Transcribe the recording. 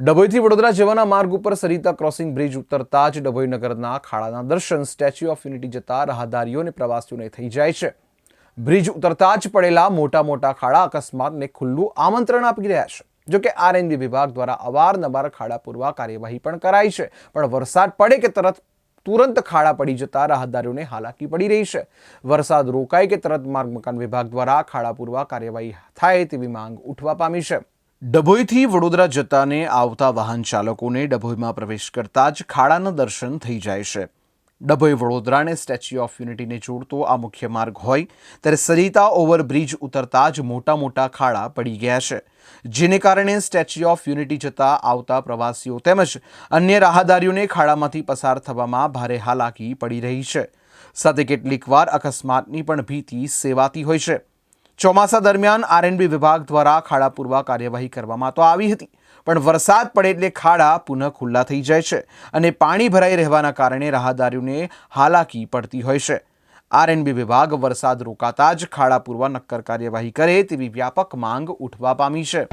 ડભોઈથી વડોદરા જવાના માર્ગ ઉપર સરિતા ક્રોસિંગ બ્રિજ ઉતરતા જ ડભોઈ નગરના ખાડાના દર્શન, સ્ટેચ્યુ ઓફ યુનિટી જતા રાહદારીઓ અને પ્રવાસીઓને થઈ જાય છે. બ્રિજ ઉતરતા જ પડેલા મોટા મોટા ખાડા અકસ્માતને ખુલ્લું આમંત્રણ આપી રહ્યા છે. જો કે આરએનબી વિભાગ દ્વારા અવારનવાર ખાડા પૂરવા કાર્યવાહી પણ કરાઈ છે. પણ વરસાદ પડે કે તરત તુરંત ખાડા પડી જતા રાહદારીઓને હાલાકી પડી રહી છે. વરસાદ રોકાય કે તરત માર્ગ મકાન વિભાગ દ્વારા ખાડા પૂરવા કાર્યવાહી થાય તેવી માંગ ઉઠવા પામી છે. ડભોઈથી વડોદરા જતાને આવતા વાહન ચાલકોને ડભોઈમાં પ્રવેશ કરતા જ ખાડાના દર્શન થઈ જાય છે. ડભોઈ વડોદરાને સ્ટેચ્યુ ઓફ યુનિટીને જોડતો આ મુખ્ય માર્ગ હોય, ત્યારે સરિતા ઓવરબ્રિજ ઉતરતા જ મોટા મોટા ખાડા પડી ગયા છે. જેને કારણે સ્ટેચ્યુ ઓફ યુનિટી જતા આવતા પ્રવાસીઓ તેમજ અન્ય રાહદારીઓને ખાડામાંથી પસાર થવામાં ભારે હાલાકી પડી રહી છે. સાથે કેટલીકવાર અકસ્માતની પણ ભીતિ સેવાતી હોય છે. ચોમાસા દરમિયાન આરએનબી વિભાગ દ્વારા ખાડા પૂરવા કાર્યવાહી કરવામાં તો આવી હતી, પણ વરસાદ પડે એટલે ખાડા પુનઃ ખુલ્લા થઈ જાય છે અને પાણી ભરાઈ રહેવાના કારણે રાહદારીઓને હાલાકી પડતી હોય છે. આરએનબી વિભાગ વરસાદ રોકાતા જ ખાડા પૂરવા નક્કર કાર્યવાહી કરે તેવી વ્યાપક માંગ ઉઠવા પામી છે.